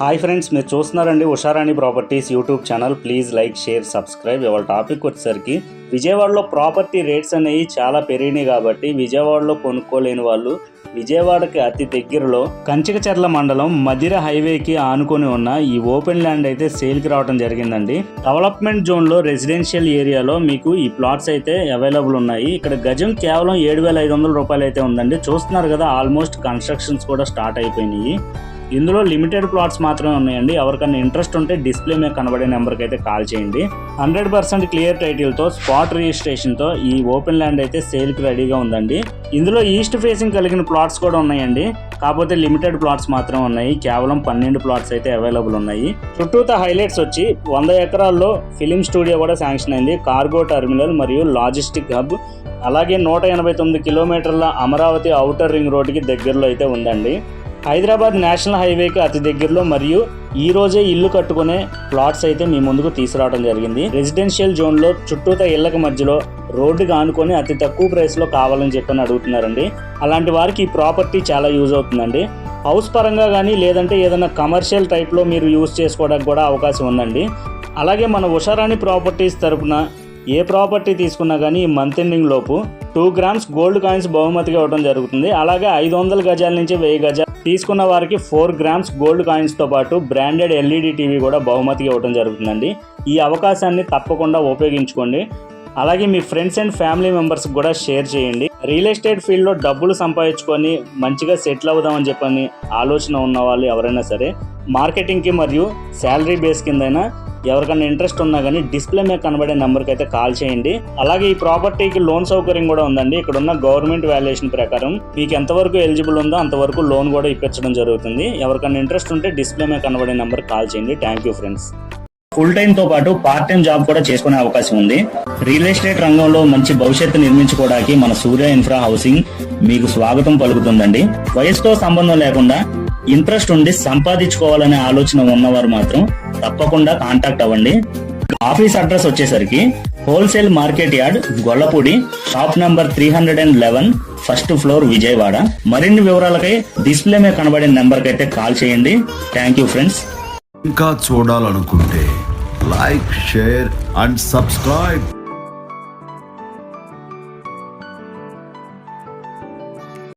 Hi friends మీరు చూస్తున్నారండి Usharani properties YouTube channel. Please like share subscribe. ఇవాళ topic వచ్చేసరికి విజయవాడలో ప్రాపర్టీ రేట్స్ అనేవి చాలా పెరిగినాయి కాబట్టి విజయవాడలో కొనుక్కోలేని వాళ్ళు విజయవాడకి అతి దగ్గరలో కంచికచర్ల మండలం మధిర హైవేకి ఆనుకొని ఉన్న ఈ ఓపెన్ ల్యాండ్ అయితే సేల్కి రావడం జరిగిందండి. డెవలప్మెంట్ జోన్లో రెసిడెన్షియల్ ఏరియాలో మీకు ఈ ప్లాట్స్ అయితే అవైలబుల్ ఉన్నాయి. ఇక్కడ గజం కేవలం ఏడు వేల ఐదు వందల రూపాయలు అయితే ఉందండి. చూస్తున్నారు కదా ఆల్మోస్ట్ కన్స్ట్రక్షన్స్ కూడా స్టార్ట్ అయిపోయినాయి. ఇందులో లిమిటెడ్ ప్లాట్స్ మాత్రమే ఉన్నాయండి. ఎవరికైనా ఇంట్రెస్ట్ ఉంటే డిస్ప్లే మీద కనబడే నెంబర్కి అయితే కాల్ చేయండి. హండ్రెడ్ పర్సెంట్ క్లియర్ టైటిల్తో స్పాట్ రిజిస్ట్రేషన్తో ఈ ఓపెన్ ల్యాండ్ అయితే సేల్కి రెడీగా ఉందండి. ఇందులో ఈస్ట్ ఫేసింగ్ కలిగిన ప్లాట్స్ కూడా ఉన్నాయండి. కాకపోతే లిమిటెడ్ ప్లాట్స్ మాత్రం ఉన్నాయి. కేవలం పన్నెండు ప్లాట్స్ అయితే అవైలబుల్ ఉన్నాయి. చుట్టూత హైలైట్స్ వచ్చి వంద ఎకరాల్లో ఫిలిం స్టూడియో కూడా శాంక్షన్ అయింది. కార్గో టెర్మినల్ మరియు లాజిస్టిక్ హబ్ అలాగే నూట ఎనభై తొమ్మిది కిలోమీటర్ల అమరావతి ఔటర్ రింగ్ రోడ్డుకి దగ్గరలో అయితే ఉందండి. హైదరాబాద్ నేషనల్ హైవేకి అతి దగ్గరలో మరియు ఈ రోజే ఇల్లు కట్టుకునే ప్లాట్స్ అయితే మీ ముందుకు తీసుకురావడం జరిగింది. రెసిడెన్షియల్ జోన్లో చుట్టూత ఇళ్ళకు మధ్యలో రోడ్డుకి ఆనుకొని అతి తక్కువ ప్రైస్లో కావాలని చెప్పని అడుగుతున్నారండి. అలాంటి వారికి ఈ ప్రాపర్టీ చాలా యూజ్ అవుతుందండి. హౌస్ పరంగా కానీ లేదంటే ఏదైనా కమర్షియల్ టైప్లో మీరు యూజ్ చేసుకోవడానికి కూడా అవకాశం ఉందండి. అలాగే మన ఉషారాణి ప్రాపర్టీస్ తరపున ఏ ప్రాపర్టీ తీసుకున్నా కానీ ఈ మంత్ ఎండింగ్ లోపు టూ గ్రామ్స్ గోల్డ్ కాయిన్స్ బహుమతిగా ఇవ్వడం జరుగుతుంది. అలాగే ఐదు వందల గజాల నుంచి వెయ్యి గజాలు తీసుకున్న వారికి ఫోర్ గ్రామ్స్ గోల్డ్ కాయిన్స్తో పాటు బ్రాండెడ్ ఎల్ఈడి టీవీ కూడా బహుమతిగా ఇవ్వడం జరుగుతుందండి. ఈ అవకాశాన్ని తప్పకుండా ఉపయోగించుకోండి. అలాగే మీ ఫ్రెండ్స్ అండ్ ఫ్యామిలీ మెంబర్స్కి కూడా షేర్ చేయండి. రియల్ ఎస్టేట్ ఫీల్డ్లో డబ్బులు సంపాదించుకొని మంచిగా సెటిల్ అవుదామని చెప్పని ఆలోచన ఉన్న వాళ్ళు ఎవరైనా సరే మార్కెటింగ్కి మరియు శాలరీ బేస్ కిందైనా ఎవరికైనా ఇంట్రెస్ట్ ఉన్నా కానీ డిస్ప్లే మీద కనబడే నెంబర్కి అయితే కాల్ చేయండి. అలాగే ఈ ప్రాపర్టీకి లోన్ సౌకర్యం కూడా ఉందండి. ఇక్కడ ఉన్న గవర్నమెంట్ వాల్యుయేషన్ ప్రకారం మీకు ఎంతవరకు ఎలిజిబుల్ ఉందో అంతవరకు లోన్ కూడా ఇప్పించడం జరుగుతుంది. ఎవరికైనా ఇంట్రెస్ట్ ఉంటే డిస్ప్లే మీద కనబడే నెంబర్ కాల్ చేయండి. Thank you friends full time తో పాటు పార్ట్ టైం జాబ్ కూడా చేసుకునే అవకాశం ఉంది. రియల్ ఎస్టేట్ రంగంలో మంచి భవిష్యత్తు నిర్మించుకోవడానికి మన సూర్య ఇన్ఫ్రా హౌసింగ్ మీకు స్వాగతం పలుకుతుందండి. వయసుతో సంబంధం లేకుండా ఇంట్రెస్ట్ ఉండి సంపాదించుకోవాలనే ఆలోచన ఉన్నవారు మాత్రం తప్పకుండా కాంటాక్ట్ అవ్వండి. ఆఫీస్ అడ్రస్ వచ్చేసరికి wholesale market yard Gollapudi shop number three hundred and eleven first floor Vijayawada. మరిన్ని వివరాలకై డిస్ప్లే మీద కనబడే నెంబర్కి అయితే కాల్ చేయండి. థ్యాంక్ యూ ఫ్రెండ్స్ ఇంకా చూడాలనుకుంటే లైక్ షేర్ అండ్ సబ్స్క్రైబ్.